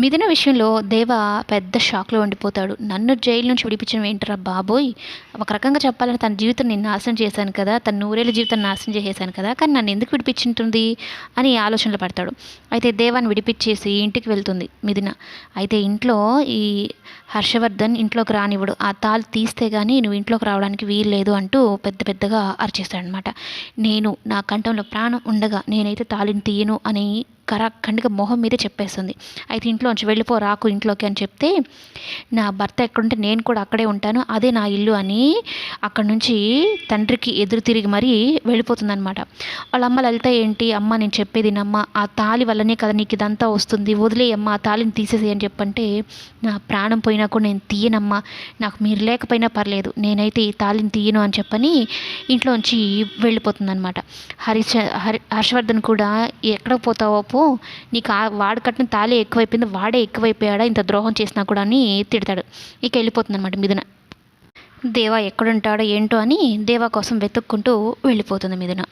మిథున విషయంలో దేవ పెద్ద షాక్లో ఉండిపోతాడు. నన్ను జైలు నుంచి విడిపించడం ఏంటరా బాబోయ్? ఒక రకంగా చెప్పాలంటే తన జీవితం నేను నాశనం చేశాను కదా తన నూరేళ్ళ జీవితం నాశనం చేసేసాను కదా కానీ నన్ను ఎందుకు విడిపించుంటుంది అని ఆలోచనలు పడతాడు. అయితే దేవాన్ని విడిపించేసి ఇంటికి వెళ్తుంది మిథున. అయితే ఇంట్లో ఈ హర్షవర్ధన్ ఇంట్లోకి రానివ్వడు. ఆ తాళి తీస్తే కానీ నువ్వు ఇంట్లోకి రావడానికి వీలు లేదు అంటూ పెద్ద పెద్దగా అరిచేస్తాడనమాట నేను నా కంఠంలో ప్రాణం ఉండగా నేనైతే తాళిని తీయను అని కరాఖండిగా మొహం మీదే చెప్పేస్తుంది. అయితే ఇంట్లోంచి వెళ్ళిపో రాకు ఇంట్లోకి అని చెప్తే నా భర్త ఎక్కడుంటే నేను కూడా అక్కడే ఉంటాను. అదే నా ఇల్లు అని అక్కడి నుంచి తండ్రికి ఎదురు తిరిగి మరీ వెళ్ళిపోతుందనమాట వాళ్ళ అమ్మ లలిత ఏంటి? అమ్మ నేను చెప్పేది నమ్మ. ఆ తాలి వల్లనే కదా నీకు ఇదంతా వస్తుంది. వదిలేయమ్మ ఆ తాలిని తీసేసి అని చెప్పంటే నా ప్రాణం పోయినా కూడా నేను తీయనమ్మా. నాకు మీరు లేకపోయినా పర్లేదు. నేనైతే ఈ తాలిని తీయను అని చెప్పని ఇంట్లోంచి వెళ్ళిపోతుందనమాట హరిచ హరి హర్షవర్ధన్ కూడా ఎక్కడ పోతావో పో నీకు ఆ వాడు కట్టిన తాళి ఎక్కువైపోయింది వాడే ఎక్కువైపోయాడా ఇంత ద్రోహం చేసినా కూడా అని తిడతాడు. ఇక వెళ్ళిపోతుంది అనమాట మిథున. దేవా ఎక్కడుంటాడో ఏంటో అని దేవా కోసం వెతుక్కుంటూ వెళ్ళిపోతుంది మిథున.